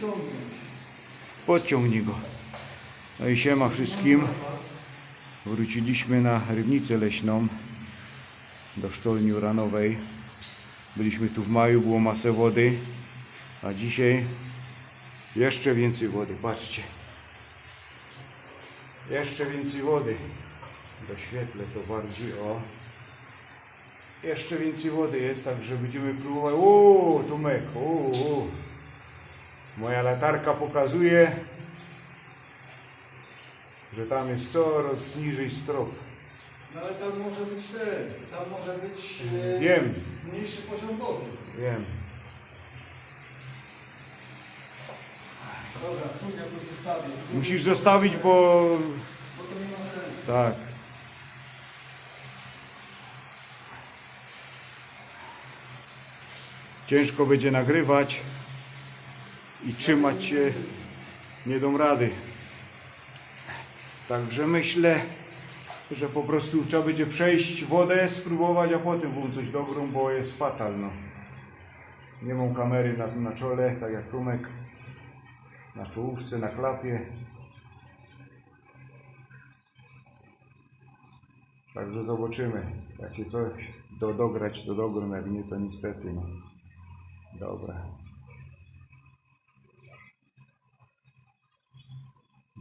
ciągnąć. Podciągnij go. No i siema wszystkim. Wróciliśmy na rybnicę leśną do sztolni uranowej. Byliśmy tu w maju, było masę wody, a dzisiaj jeszcze więcej wody. Patrzcie. Jeszcze więcej wody. Doświetlę to bardziej o. Jeszcze więcej wody jest, także będziemy próbować. Uuu, Tomek, uuu. Moja latarka pokazuje, że tam jest coraz niżej strop. No ale tam może być ten, tam może być e, Wiem, mniejszy poziom wody. wiem. Dobra, tu ja to Musisz zostawić, bo Bo to nie ma sensu. tak. Ciężko będzie nagrywać i trzymać się nie dam rady. Także myślę, że po prostu trzeba będzie przejść wodę, spróbować, a potem włączyć dobrą, bo jest fatalno. Nie mam kamery na, na czole, tak jak Tumek. Na czołówce, na klapie. Także zobaczymy. Jak się coś do, dograć, to dogram, jak nie, to niestety. No. Dobra.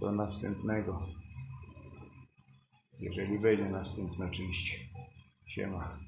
Do następnego. Jeżeli będzie następne oczywiście. Siema.